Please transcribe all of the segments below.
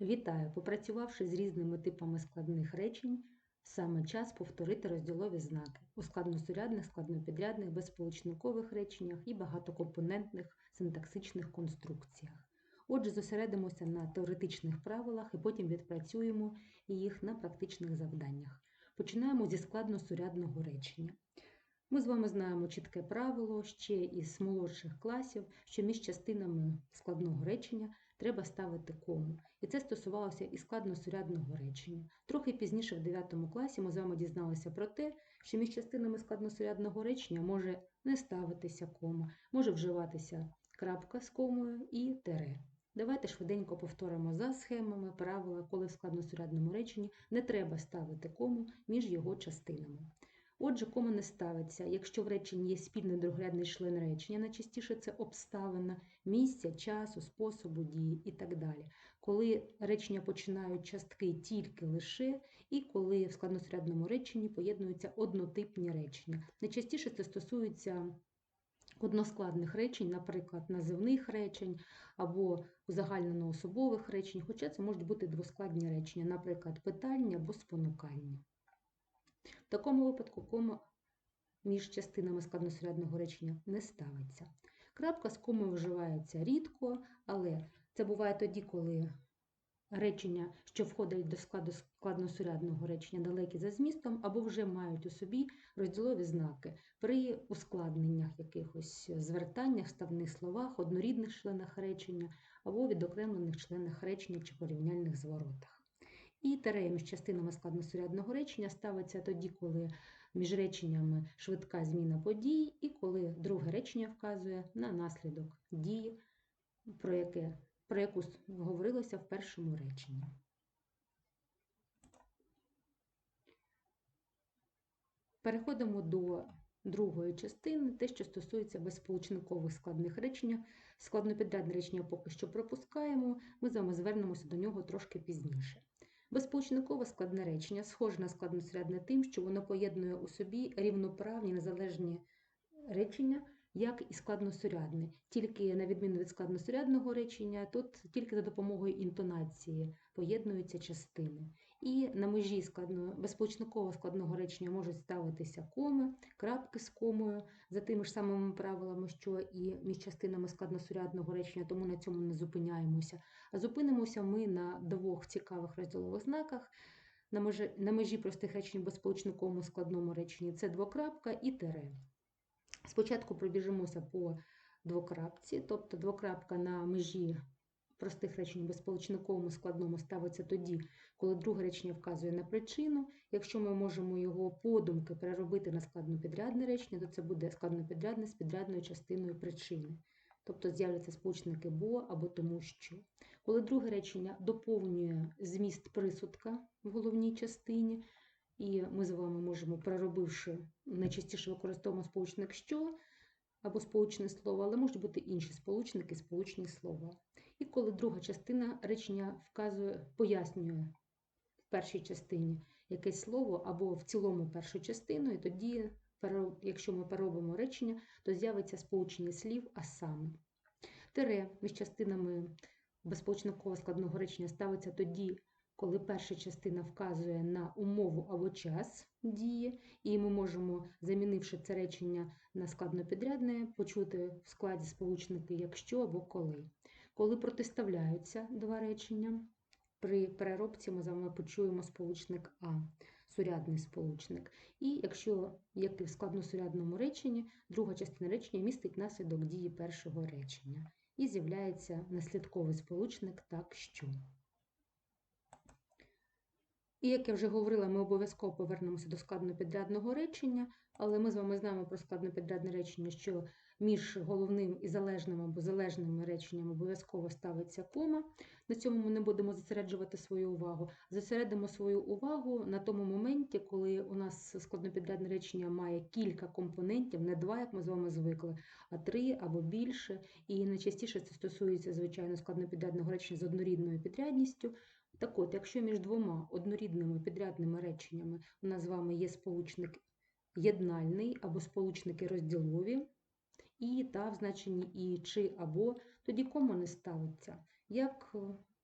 Вітаю! Попрацювавши з різними типами складних речень, саме час повторити розділові знаки у складносурядних, складнопідрядних, безсполучникових реченнях і багатокомпонентних синтаксичних конструкціях. Отже, зосередимося на теоретичних правилах і потім відпрацюємо їх на практичних завданнях. Починаємо зі складносурядного речення. Ми з вами знаємо чітке правило ще із молодших класів, що між частинами складного речення треба ставити кому. І це стосувалося і складносурядного речення. Трохи пізніше, в 9 класі, ми з вами дізналися про те, що між частинами складносурядного речення може не ставитися кома, може вживатися крапка з комою і тере. Давайте швиденько повторимо за схемами правила, коли в складносурядному реченні не треба ставити кому між його частинами. Отже, кома не ставиться, якщо в реченні є спільний другорядний член речення, найчастіше це обставина місця, часу, способу дії і так далі. Коли речення починають частки тільки лише, і коли в складносурядному реченні поєднуються однотипні речення. Найчастіше це стосується односкладних речень, наприклад, називних речень або узагальнено-особових речень, хоча це можуть бути двоскладні речення, наприклад, питальні або спонукальні. Такому випадку кома між частинами складносурядного речення не ставиться. Крапка з комою вживається рідко, але це буває тоді, коли речення, що входять до складу складносурядного речення, далекі за змістом, або вже мають у собі розділові знаки при ускладненнях якихось звертаннях, ставних словах, однорідних членах речення або відокремлених членах речення чи порівняльних зворотах. І терея між частинами складносурядного речення ставиться тоді, коли між реченнями швидка зміна подій, і коли друге речення вказує на наслідок дії, про, яке, про яку говорилося в першому реченні. Переходимо до другої частини, те, що стосується безсполучникових складних речень. Складнопідрядне речення поки що пропускаємо, ми з вами звернемося до нього трошки пізніше. Безсполучникове складне речення схоже на складносрядне тим, що воно поєднує у собі рівноправні незалежні речення, як і складносурядне. Тільки, на відміну від складносурядного речення, тут тільки за допомогою інтонації поєднуються частини. І на межі складно, безсполучникового складного речення можуть ставитися коми, крапки з комою, за тими ж самими правилами, що і між частинами складносурядного речення, тому на цьому не зупиняємося. А зупинимося ми на двох цікавих розділових знаках. На межі, на межі простих речень в безсполучниковому складному реченні це двокрапка і тере. Спочатку пробіжимося по двокрапці, тобто двокрапка на межі простих речень в безсполучниковому складному ставиться тоді, коли друге речення вказує на причину. Якщо ми можемо його подумки переробити на складнопідрядне речення, то це буде складнопідрядне з підрядною частиною причини. Тобто з'являться сполучники бо або тому що. Коли друге речення доповнює зміст присудка в головній частині, і ми з вами можемо, переробивши, найчастіше використовуємо сполучник що або сполучне слово, але можуть бути інші сполучники, сполучні слова. І коли друга частина речення вказує, пояснює в першій частині якесь слово або в цілому першу частину, і тоді, якщо ми переробимо речення, то з'явиться сполучення слів, а саме. Тире між частинами безсполучникового складного речення ставиться тоді, коли перша частина вказує на умову або час дії, і ми можемо, замінивши це речення на складнопідрядне, почути в складі сполучники якщо або коли. Коли протиставляються два речення, при переробці ми з вами почуємо сполучник А, сурядний сполучник. І якщо, як і в складносурядному реченні, друга частина речення містить наслідок дії першого речення. І з'являється наслідковий сполучник так що. І як я вже говорила, ми обов'язково повернемося до складнопідрядного речення, але ми з вами знаємо про складнопідрядне речення, що між головним і залежним або залежними реченнями обов'язково ставиться кома. На цьому ми не будемо зосереджувати свою увагу. Зосередимо свою увагу на тому моменті, коли у нас складнопідрядне речення має кілька компонентів, не два, як ми з вами звикли, а три або більше. І найчастіше це стосується, звичайно, складнопідрядного речення з однорідною підрядністю. Так от, якщо між двома однорідними підрядними реченнями у нас з вами є сполучник єднальний або сполучники розділові, і та в значенні і чи або, тоді кома не ставиться. Як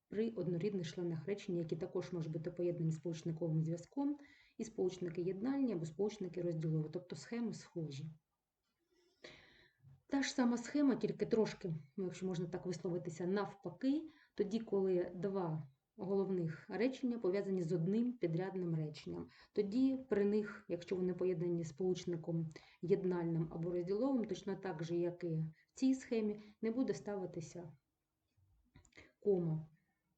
при однорідних членах речення, які також можуть бути поєднані сполучниковим зв'язком, і сполучники єднальні або сполучники розділові, тобто схеми схожі. Та ж сама схема, тільки трошки, якщо можна так висловитися, навпаки, тоді, коли два головних речення пов'язані з одним підрядним реченням. Тоді при них, якщо вони поєднані сполучником єднальним або розділовим, точно так же, як і в цій схемі, не буде ставитися кома.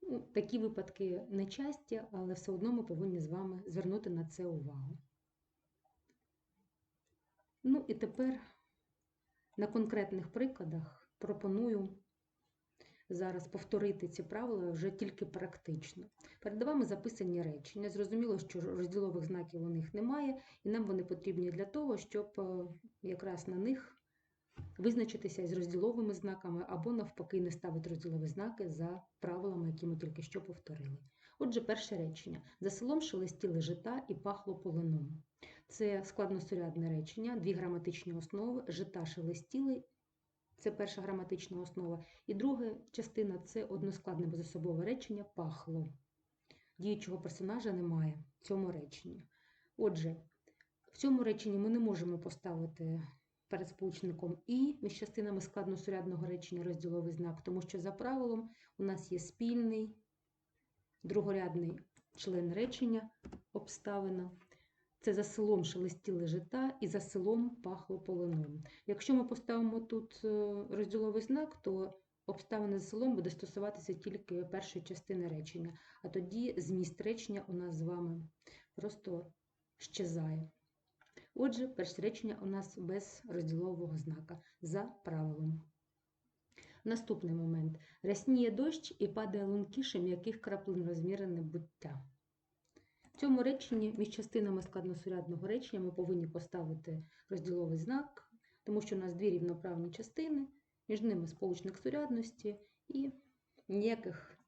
Ну, такі випадки нечасті, але все одно ми повинні з вами звернути на це увагу. Ну і тепер на конкретних прикладах пропоную зараз повторити ці правила вже тільки практично. Перед вами записані речення. Зрозуміло, що розділових знаків у них немає, і нам вони потрібні для того, щоб е, якраз на них визначитися із розділовими знаками або навпаки не ставити розділові знаки за правилами, які ми тільки що повторили. Отже, перше речення. За селом шелестіли жита і пахло полином. Це складносурядне речення, дві граматичні основи, жита шелестіли, це перша граматична основа. І друга частина це односкладне безособове речення пахло. Діючого персонажа немає в цьому реченні. Отже, в цьому реченні ми не можемо поставити перед сполучником і між частинами складносурядного речення розділовий знак, тому що за правилом у нас є спільний другорядний член речення обставина. Це за селом шелестіли жита і за селом пахло полином. Якщо ми поставимо тут е, розділовий знак, то обставина за селом буде стосуватися тільки першої частини речення, а тоді зміст речення у нас з вами просто щезає. Отже, перше речення у нас без розділового знака за правилом. Наступний момент. Рясніє дощ і падає лункіше м'яких краплин розмірене буття. Цьому реченні між частинами складносурядного речення ми повинні поставити розділовий знак, тому що у нас дві рівноправні частини, між ними сполучник сурядності і ніяких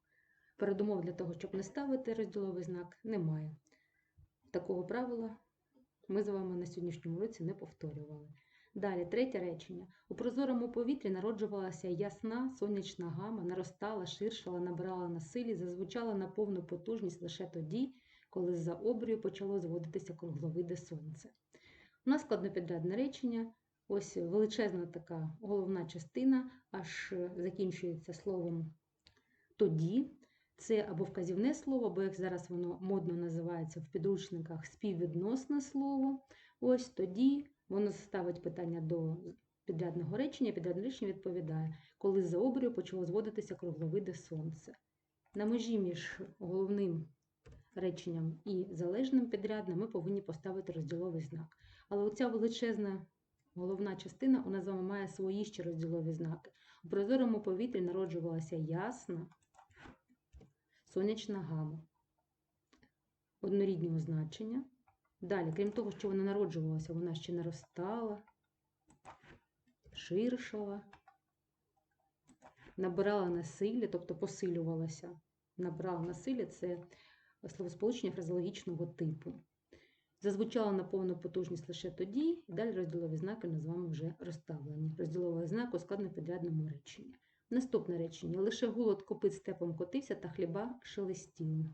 передумов для того, щоб не ставити розділовий знак, немає. Такого правила ми з вами на сьогоднішньому році не повторювали. Далі, третє речення. У прозорому повітрі народжувалася ясна сонячна гама, наростала, ширшала, набирала на силі, зазвучала на повну потужність лише тоді, коли з-за обрію почало зводитися кругловиде сонце. У нас складнопідрядне речення, ось величезна така головна частина, аж закінчується словом тоді. Це або вказівне слово, або як зараз воно модно називається в підручниках співвідносне слово. Ось тоді воно ставить питання до підрядного речення, підрядне речення відповідає, коли за обрію почало зводитися кругловиде сонце. На межі між головним реченням і залежним підрядним ми повинні поставити розділовий знак. Але оця величезна головна частина у нас з вами має свої ще розділові знаки. У прозорому повітрі народжувалася ясна сонячна гама. Однорідні означення. Далі, крім того, що вона народжувалася, вона ще наростала, ширшала, набирала на силі, тобто посилювалася. Набирала на силі це словосполучення фразеологічного типу. Зазвучала на повну потужність лише тоді, і далі розділові знаки ми вже розставлені. Розділовий знак у складнопідрядному реченні. Наступне речення. Лише голод копит степом котився та хліба шелестіли.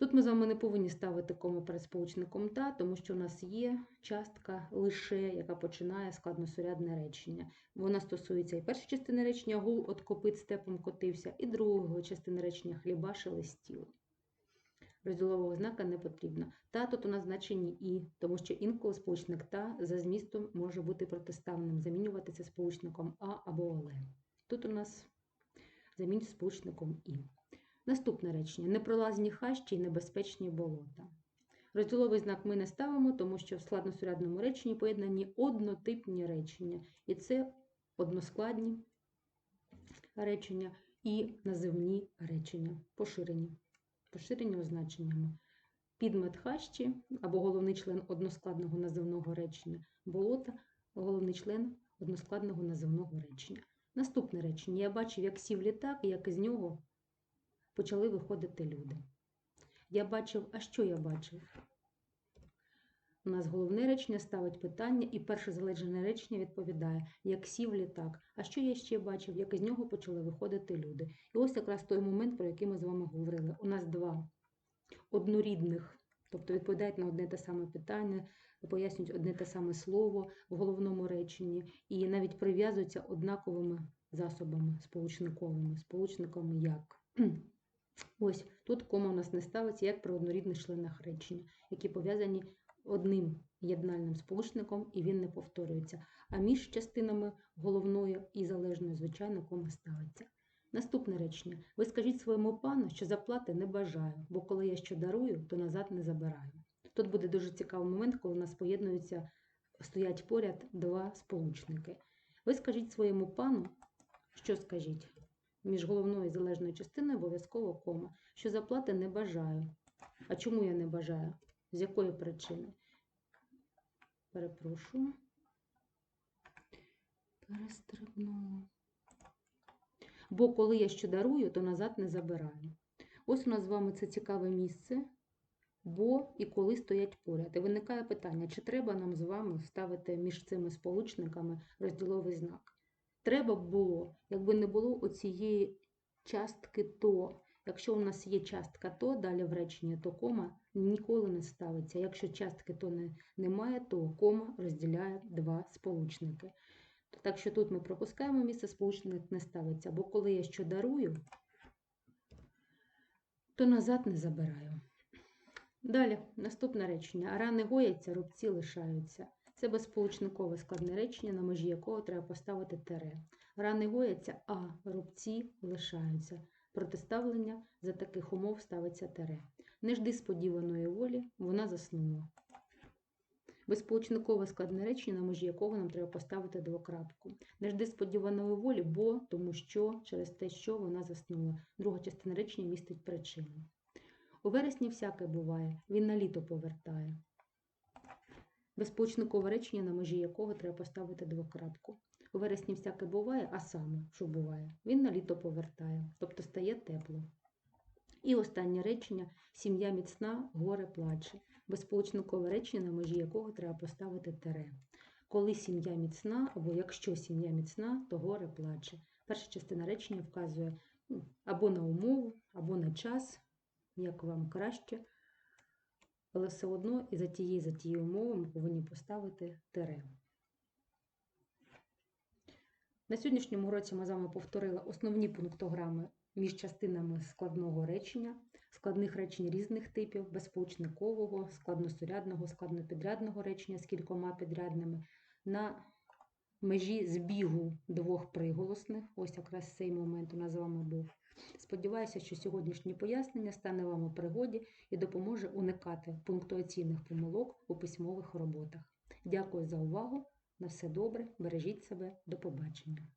Тут ми з вами не повинні ставити кому перед сполучником та, тому що у нас є частка лише, яка починає складносурядне речення. Вона стосується і першої частини речення гул от копит степом котився, і другої частини речення хліба шелестіло. Розділового знака не потрібно. Та тут у нас значення і, тому що інколи сполучник та за змістом може бути протиставним, замінюватися сполучником А або Але. Тут у нас замінь сполучником І. Наступне речення: непролазні хащі і небезпечні болота. Розділовий знак ми не ставимо, тому що в складносурядному реченні поєднані однотипні речення. І це односкладні речення і називні речення, поширені. Поширені означеннями. Підмет хащі або головний член односкладного називного речення болота, головний член односкладного називного речення. Наступне речення. Я бачив, як сів літак, і як із нього почали виходити люди. Я бачив, а що я бачив? у нас головне речення ставить питання, і перше залежне речення відповідає, як сів літак. А що я ще бачив, як із нього почали виходити люди. І ось якраз той момент, про який ми з вами говорили. У нас два однорідних, тобто відповідають на одне те саме питання, пояснюють одне те саме слово в головному реченні, і навіть прив'язуються однаковими засобами сполучниковими, сполучниками як. Ось тут кома у нас не ставиться, як при однорідних членах речення, які пов'язані одним єднальним сполучником, і він не повторюється. А між частинами головною і залежною, звичайно, кома ставиться. Наступне речення. Ви скажіть своєму пану, що заплати не бажаю, бо коли я що дарую, то назад не забираю. Тут буде дуже цікавий момент, коли у нас поєднуються, стоять поряд два сполучники. Ви скажіть своєму пану, що скажіть? Між головною і залежною частиною обов'язково кома, що заплати не бажаю. А чому я не бажаю? З якої причини? Перепрошую. Перестрибнула. Бо коли я що дарую, то назад не забираю. Ось у нас з вами це цікаве місце, бо і коли стоять поряд. І виникає питання, чи треба нам з вами ставити між цими сполучниками розділовий знак. Треба було, якби не було оцієї частки то. Якщо у нас є частка то, далі в реченні, то кома ніколи не ставиться. Якщо частки то не, немає, то кома розділяє два сполучники. Так що тут ми пропускаємо місце, сполучник не ставиться. Бо коли я що дарую, то назад не забираю. Далі, наступне речення. Рани гояться, рубці лишаються. Це безсполучникове складне речення, на межі якого треба поставити тере. Рани гояться, а рубці лишаються. Протиставлення за таких умов ставиться тере. Не жди сподіваної волі, вона заснула. Безсполучникове складне речення, на межі якого нам треба поставити двокрапку. Не жди сподіваної волі, бо тому що через те, що вона заснула. Друга частина речення містить причину. У вересні всяке буває, він на літо повертає. Безсполучникове речення, на межі якого треба поставити двокрапку. У вересні всяке буває, а саме, що буває, він на літо повертає, тобто стає тепло. І останнє речення сім'я міцна, горе плаче. Безсполучникове речення, на межі якого треба поставити тере. Коли сім'я міцна, або якщо сім'я міцна, то горе плаче. Перша частина речення вказує ну, або на умову, або на час, як вам краще. Але все одно і за тією, за тією умовою ми повинні поставити тере. На сьогоднішньому уроці ми з вами повторили основні пунктограми між частинами складного речення, складних речень різних типів, безсполучникового, складносурядного, складнопідрядного речення з кількома підрядними, на межі збігу двох приголосних. Ось якраз цей момент у нас з вами був. Сподіваюся, що сьогоднішнє пояснення стане вам у пригоді і допоможе уникати пунктуаційних помилок у письмових роботах. Дякую за увагу! На все добре, бережіть себе, до побачення!